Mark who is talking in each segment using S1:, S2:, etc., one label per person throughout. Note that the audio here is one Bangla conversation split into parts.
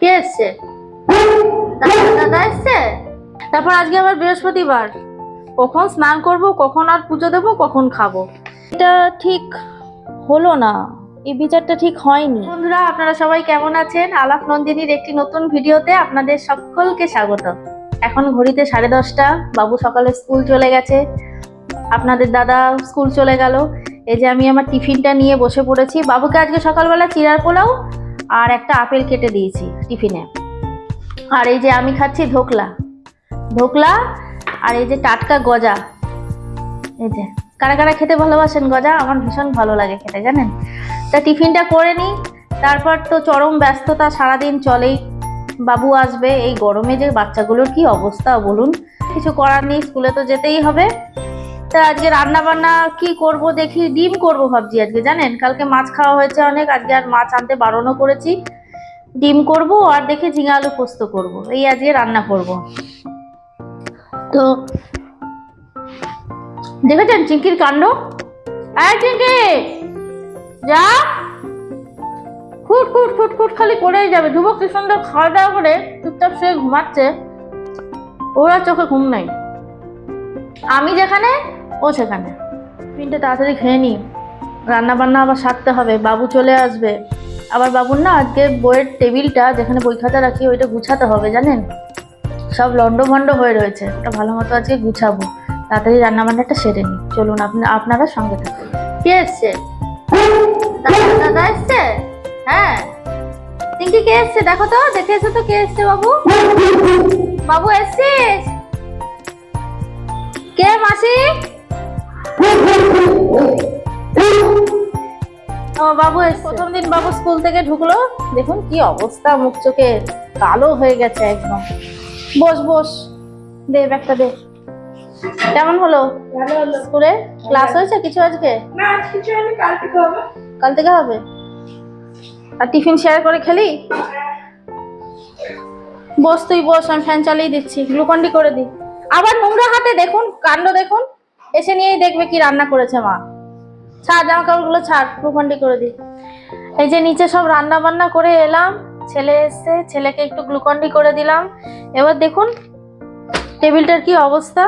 S1: কে এসছে দাদা এসছে? তারপর আজকে আবার বৃহস্পতিবার। কখন স্নান করব, কখন আর পুজো দেবো, কখন খাব? এটা ঠিক হলো না। এই বিচারটা ঠিক হয়নি। বন্ধুরা, আপনারা সবাই কেমন আছেন? আলাপ নন্দিনীর একটি নতুন ভিডিওতে আপনাদের সকলকে স্বাগত। এখন ঘড়িতে সাড়ে দশটা, বাবু সকালে স্কুল চলে গেছে। আপনাদের দাদা স্কুল চলে গেল। এই যে আমি আমার টিফিনটা নিয়ে বসে পড়েছি। বাবুকে আজকে সকালবেলা চিড়ার পোলাও আর একটা আপেল কেটে দিয়েছি টিফিনে। আর এই যে আমি খাচ্ছি ধোকলা। ধোকলা আর এই যে টাটকা গজা। এই যে, কারা কারা খেতে ভালোবাসেন গজা? আমার ভীষণ ভালো লাগে খেতে, জানেন? তা টিফিনটা করে নিই, তারপর তো চরম ব্যস্ততা সারাদিন চলেই। বাবু আসবে, এই গরমে যে বাচ্চাগুলোর কি অবস্থা বলুন? কিছু করার নেই, স্কুলে তো যেতেই হবে। তা আজকে রান্না বান্না কি করব দেখি, ডিম করব ভাবছি আজকে, জানেন? কালকে মাছ খাওয়া হয়েছে অনেক, আজকে আর মাছ আনতে বারণও করেছি। ডিম করব আর দেখে ঝিঙে আলু পোস্ত করব। এই আজকে রান্না করব। তো দেখেছেন চিঙ্কির কাণ্ড? আয় চিঙ্কি! যা! ফুট ফুট ফুট ফুট খালি করেই যাবে। ধ্রুব কি সুন্দর খাওয়া দাওয়া করে চুপচাপ শুয়ে ঘুমাচ্ছে? ওরা চোখে ঘুম নাই। আমি যেখানে ও সেখানে। টিফিনটা তাড়াতাড়ি খেয়ে নি। রান্না বান্না আবার সারতে হবে, বাবু চলে আসবে। আবার বাবুর না আজকে বইয়ের টেবিলটা যেখানে বই খাতা রাখি ওইটা গুছাতে হবে, জানেন? সব লন্ড ভন্ড হয়ে রয়েছে। ওটা ভালো মতো আজকে গুছাবো। তাড়াতাড়ি রান্না বান্নাটা সেরে নিই চলুন, আপনি, আপনারা সঙ্গে থাকুন। কে এসছে? দাদা এসছে? হ্যাঁ। পিঙ্কি কে এসছে? দেখো তো, দেখে এসো তো কে এসছে বাবু। বাবু এসছিস? কে মাসি? বাবু এসছে। প্রথম দিন বাবু স্কুল থেকে ঢুকলো। দেখুন কি অবস্থা মুখ চোখে কালো হয়ে গেছে একদম। বস বস দে ব্যাগটা দে। কেমন হলো? স্কুলে ক্লাস হয়েছে কিছু আজকে?
S2: না কিছু কাল থেকে হবে।
S1: কাল থেকে হবে? আর টিফিন শেয়ার করে খেলি? বস তুই বস আমি ফ্যান চালিয়ে দিচ্ছি। গ্লুকন্ডি করে দি। আবার নোংরা হাতে দেখুন কাণ্ড দেখুন। এসে নিয়েই দেখবে কি রান্না করেছে মা। ছাড় জামা কাপড়গুলো ছাড় গ্লুকন্ডি করে দি। এই যে নিচে সব রান্না বান্না করে এলাম, ছেলে এসছে, ছেলেকে একটু গ্লুকন্ডি করে দিলাম। এবার দেখুন, টেবিলটার কি অবস্থা।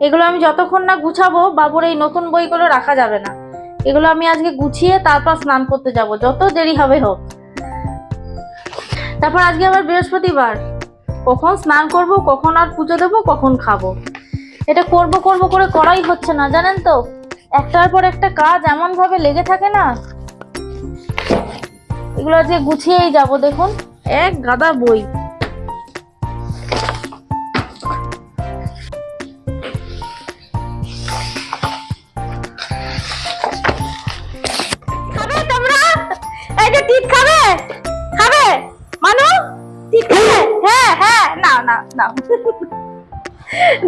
S1: এগুলো আমি যতক্ষণ না গুছাবো, বাবুর এই নতুন বইগুলো রাখা যাবে না। এগুলো আমি আজকে গুছিয়ে তারপর স্নান করতে যাব, যত দেরি হবে হোক। তারপর আজকে আবার বৃহস্পতিবার। কখন স্নান করব, কখন আর পুজো দেবো, কখন খাব। এটা করব করব করে করাই হচ্ছে না, জানেন তো? একটার পর একটা কাজ এমন ভাবে লেগে থাকে না? এগুলো আজকে গুছিয়েই যাব, দেখুন। এক গাদা বই। খাবে যে মানু? হ্যাঁ হ্যাঁ। না না না।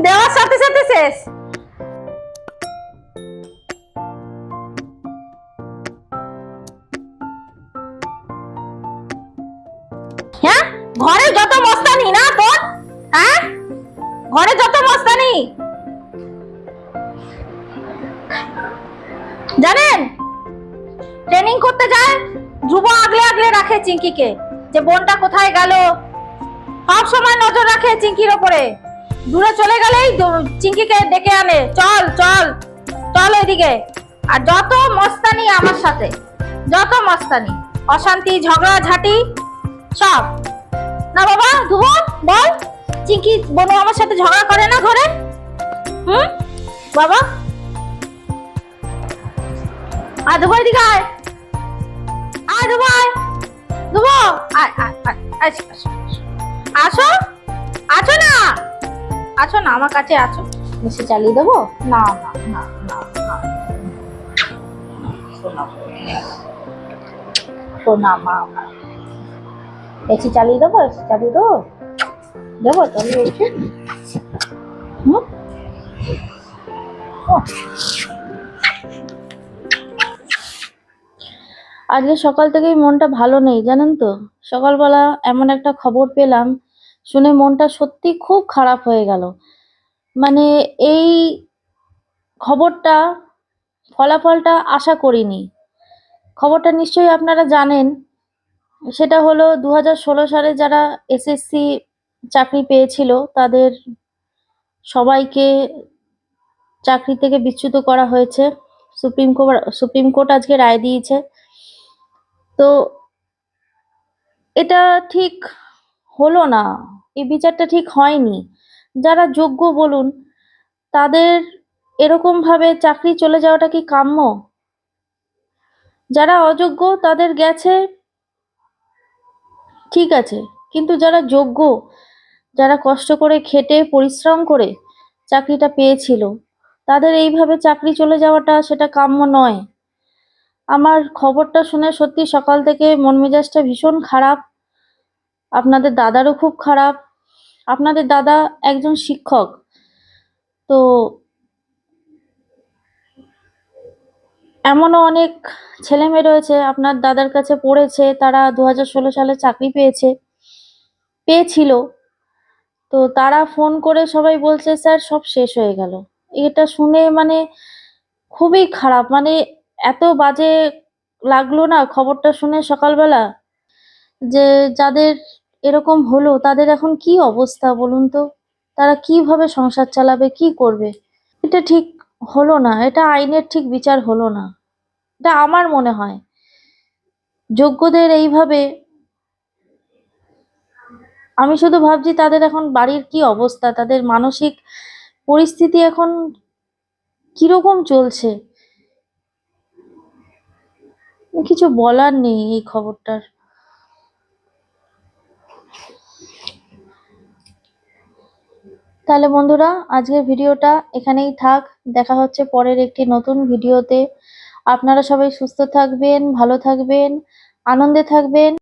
S1: দেওয়ার সাথে সাথে শেষ হ্যাঁ? ঘরে যত মস্তানি, না, তোর? হ্যাঁ? ঘরে যত মস্তানি। জানেন? ট্রেনিং করতে যায়, ধ্রুব আগলে আগলে রাখে চিঙ্কিকে, যে বোনটা কোথায় গেল। সব সময় নজর রাখে চিঙ্কির ওপরে। দূরে চলে গেলেই চিঙ্কিকে ডেকে আনে। চল চল চল এদিকে। আর যত মস্তানি আমার সাথে, যত মস্তানি, অশান্তি, ঝগড়া, ঝাঁটি, সব। না বাবা ধ্রুব বল চিঙ্কি বোন আমার সাথে ঝগড়া করে না ঘরে হুম? বাবা। আর ধ্রুব এদিকে আয়। আয় ধ্রুব আয়। ধ্রুব আয় আয় আয় আসো। আসো না। আছো না, আমার কাছে আছো। মিশে চালিয়ে দেবো? না না না এসি চালিয়ে দেবো এসি চালিয়ে দেবো? দেবো চালিয়ে এসি হুম। আজকে সকাল থেকেই মনটা ভালো নেই, জানেন তো? সকালবেলা এমন একটা খবর পেলাম শুনে মনটা সত্যি খুব খারাপ হয়ে গেল। মানে এই খবরটা, ফলাফলটা আশা করিনি। খবরটা নিশ্চয়ই আপনারা জানেন, সেটা হলো দু ষোলো সালে যারা এসএসসি চাকরি পেয়েছিল, তাদের সবাইকে চাকরি থেকে বিচ্যুত করা হয়েছে। সুপ্রিম কোর্ট সুপ্রিম কোর্ট আজকে রায় দিয়েছে। তো এটা ঠিক হলো না। এই বিচারটা ঠিক হয়নি। যারা যোগ্য বলুন, তাদের এরকম ভাবে চাকরি চলে যাওয়াটা কি কাম্য? যারা অযোগ্য, তাদের গেছে, ঠিক আছে। কিন্তু যারা যোগ্য, যারা কষ্ট করে খেটে, পরিশ্রম করে চাকরিটা পেয়েছিল, তাদের এইভাবে চাকরি চলে যাওয়াটা সেটা কাম্য নয়। আমার খবরটা শুনে সত্যি সকাল থেকে মন মেজাজটা ভীষণ খারাপ। আপনাদের দাদারও খুব খারাপ। আপনাদের দাদা একজন শিক্ষক। তো এমনও অনেক ছেলেমেয়ে রয়েছে, আপনার দাদার কাছে পড়েছে, তারা দু হাজার ষোলো সালে চাকরি পেয়েছে, পেয়েছিল। তো তারা ফোন করে সবাই বলছে, স্যার, সব শেষ হয়ে গেল। এটা শুনে মানে খুবই খারাপ। মানে এত বাজে লাগল না খবরটা শুনে সকালবেলা যে যাদের এরকম হলো, তাদের এখন কি অবস্থা বলুন তো? তারা কীভাবে সংসার চালাবে, কি করবে? এটা ঠিক হলো না, এটা আইনের ঠিক বিচার হলো না। এটা আমার মনে হয়। যোগ্যদের এইভাবে আমি শুধু ভাবছি তাদের এখন বাড়ির কি অবস্থা, তাদের মানসিক পরিস্থিতি এখন কীরকম চলছে? কিছু বলার নেই এই খবরটার। তাহলে বন্ধুরা, আজকের ভিডিওটা এখানেই থাক। দেখা হচ্ছে পরের একটি নতুন ভিডিওতে। আপনারা সবাই সুস্থ থাকবেন, ভালো থাকবেন, আনন্দে থাকবেন।